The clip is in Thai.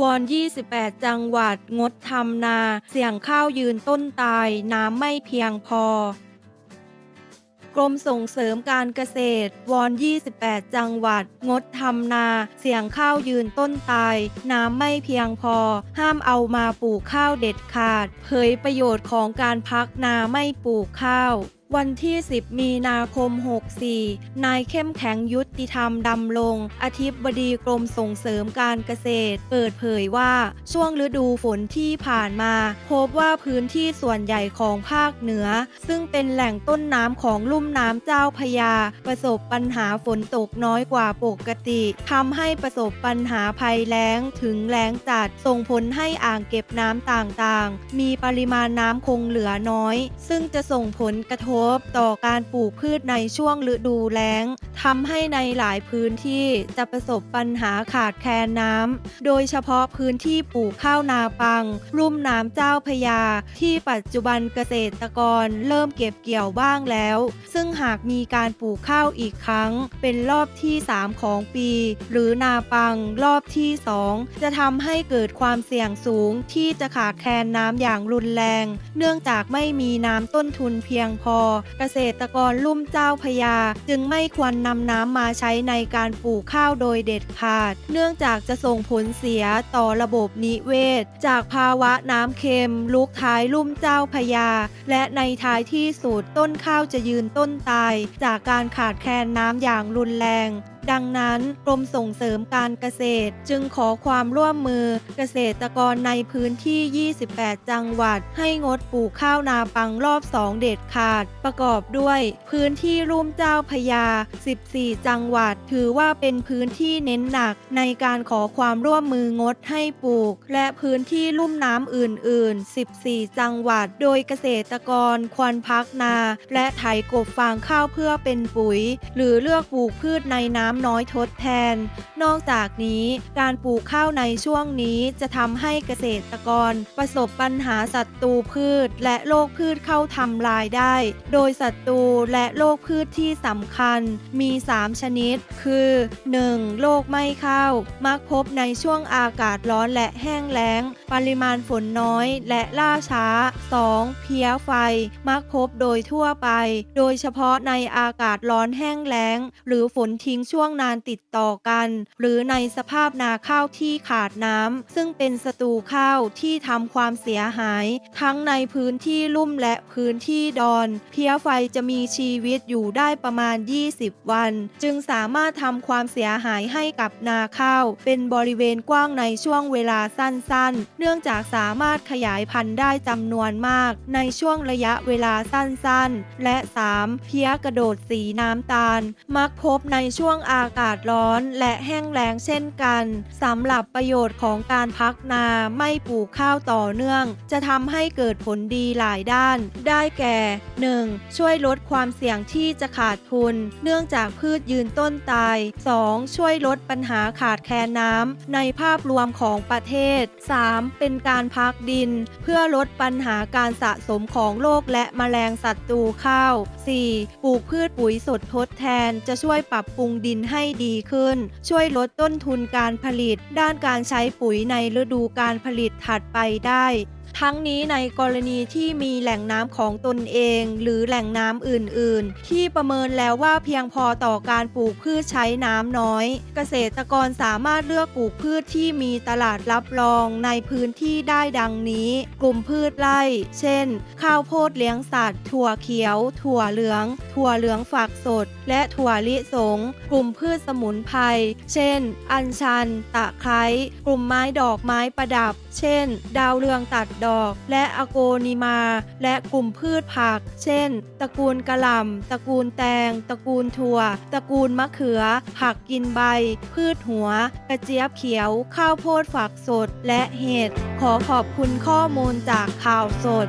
วอน 28 จังหวัด งดทำนา เสี่ยงข้าวยืนต้นตาย น้ำไม่เพียงพอ กรมส่งเสริมการเกษตร วอน 28 จังหวัด งดทำนา เสี่ยงข้าวยืนต้นตาย น้ำไม่เพียงพอ ห้ามเอามาปลูกข้าวเด็ดขาด เผยประโยชน์ของการพักนาไม่ปลูกข้าว วันที่ 10 มีนาคม 64 นายเข้มแข็งยุติธรรมดำรงอธิบดีกรมส่งเสริมการเกษตร เปิดเผยว่าช่วงฤดูฝนที่ผ่านมา พบว่าพื้นที่ส่วนใหญ่ของภาคเหนือ ซึ่งเป็นแหล่งต้นน้ำของลุ่มน้ำเจ้าพยา ประสบปัญหาฝนตกน้อยกว่าปกติทำให้ประสบปัญหาภัยแล้งถึงแล้งจัดส่งผลให้อ่างเก็บน้ำต่างๆ มีปริมาณน้ำคงเหลือน้อย ซึ่งจะส่งผลกระทบต่อการปลูกพืชในช่วงฤดูแล้งทำให้ในหลายพื้นที่จะประสบปัญหาขาดแคลนน้ำ โดยเฉพาะพื้นที่ปลูกข้าวนาปัง รุ่มน้ำเจ้าพยา ที่ปัจจุบันเกษตรกรเริ่มเก็บเกี่ยวบ้างแล้ว ซึ่งหากมีการปลูกข้าวอีกครั้ง เป็นรอบที่ 3 ของปี หรือนาปังรอบที่ 2 จะทำให้เกิดความเสี่ยงสูงที่จะขาดแคลนน้ำอย่างรุนแรง เนื่องจากไม่มีน้ำต้นทุนเพียงพอเกษตรกรลุ่มเจ้าพยา จึงไม่ควรนำน้ำมาใช้ในการปลูกข้าวโดยเด็ดขาด เนื่องจากจะส่งผลเสียต่อระบบนิเวศ จากภาวะน้ำเค็มลุกท้ายลุ่มเจ้าพยา และในท้ายที่สุดต้นข้าวจะยืนต้นตาย จากการขาดแคลนน้ำอย่างรุนแรงดังนั้นกรมส่งเสริมการเกษตร จึงขอความร่วมมือเกษตรกรในพื้นที่ 28 จังหวัด ให้งดปลูกข้าวนาปังรอบ 2 เด็ดขาด ประกอบด้วยพื้นที่รุ่มเจ้าพยา 14 จังหวัด ถือว่าเป็นพื้นที่เน้นหนักในการขอความร่วมมืองดให้ปลูก และพื้นที่ลุ่มน้ำอื่น ๆ 14 จังหวัด โดยเกษตรกรควรพักนา และไถกบฟางข้าวเพื่อเป็นปุ๋ย หรือเลือกปลูกพืชในน้ำน้อยทดแทน นอกจากนี้การปลูกข้าวในช่วงนี้จะทำให้เกษตรกร ประสบปัญหาศัตรูพืช และโรคพืชเข้าทำลายได้ โดยศัตรูและโรคพืชที่สำคัญมี 3 ชนิด คือ 1. โรคไหม้ข้าว มักพบในช่วงอากาศร้อนและแห้งแล้ง ปริมาณฝนน้อยและล่าช้า 2. เพี้ยไฟ มักพบโดยทั่วไป โดยเฉพาะในอากาศร้อนแห้งแล้ง หรือฝนทิ้งช่วง่วงนานติดต่อกัน หรือในสภาพนาข้าวที่ขาดน้ำซึ่งเป็นศัตรูข้าวที่ทำความเสียหาย ทั้งในพื้นที่ลุ่มและพื้นที่ดอน เพี้ยไฟจะมีชีวิตอยู่ได้ประมาณ 20 วัน จึงสามารถทำความเสียหายให้กับนาข้าว เป็นบริเวณกว้างในช่วงเวลาสั้นๆ เนื่องจากสามารถขยายพันธุ์ได้จำนวนมาก ในช่วงระยะเวลาสั้นๆ และ 3. เพี้ยกระโดดสีน้ำตาล มักพบในช่วงอากาศร้อนและแห้งแล้งเช่นกันสำหรับประโยชน์ของการพักนาไม่ปลูกข้าวต่อเนื่อง จะทำให้เกิดผลดีหลายด้าน ได้แก่ 1. ช่วยลดความเสี่ยงที่จะขาดทุน เนื่องจากพืชยืนต้นตาย 2. ช่วยลดปัญหาขาดแคลนน้ำในภาพรวมของประเทศ 3. เป็นการพักดิน เพื่อลดปัญหาการสะสมของโรคและแมลงศัตรูข้าว 4. ปลูกพืชปุ๋ยสดทดแทนจะช่วยปรับปรุงดินให้ดีขึ้น ช่วยลดต้นทุนการผลิต ด้านการใช้ปุ๋ยในฤดูการผลิตถัดไปได้ทั้งนี้ในกรณีที่มีแหล่งน้ำของตนเอง หรือแหล่งน้ำอื่น ๆ ที่ประเมินแล้วว่าเพียงพอต่อการปลูกพืชใช้น้ำน้อย เกษตรกรสามารถเลือกปลูกพืชที่มีตลาดรับรองในพื้นที่ได้ดังนี้ กลุ่มพืชไร่ เช่น ข้าวโพดเลี้ยงสัตว์ ถั่วเขียว ถั่วเหลือง ถั่วเหลืองฝักสด และถั่วลิสง กลุ่มพืชสมุนไพร เช่น อัญชัน ตะไคร้ กลุ่มไม้ดอกไม้ประดับ เช่น ดาวเรืองตัดดอก และอโกนิมา และกลุ่มพืชผัก เช่น ตระกูลกระหล่ำตระกูลแตง ตระกูลถั่ว ตระกูลมะเขือ ผักกินใบ พืชหัว กระเจี๊ยบเขียว ข้าวโพดฝักสด และเห็ด ขอขอบคุณข้อมูลจากข่าวสด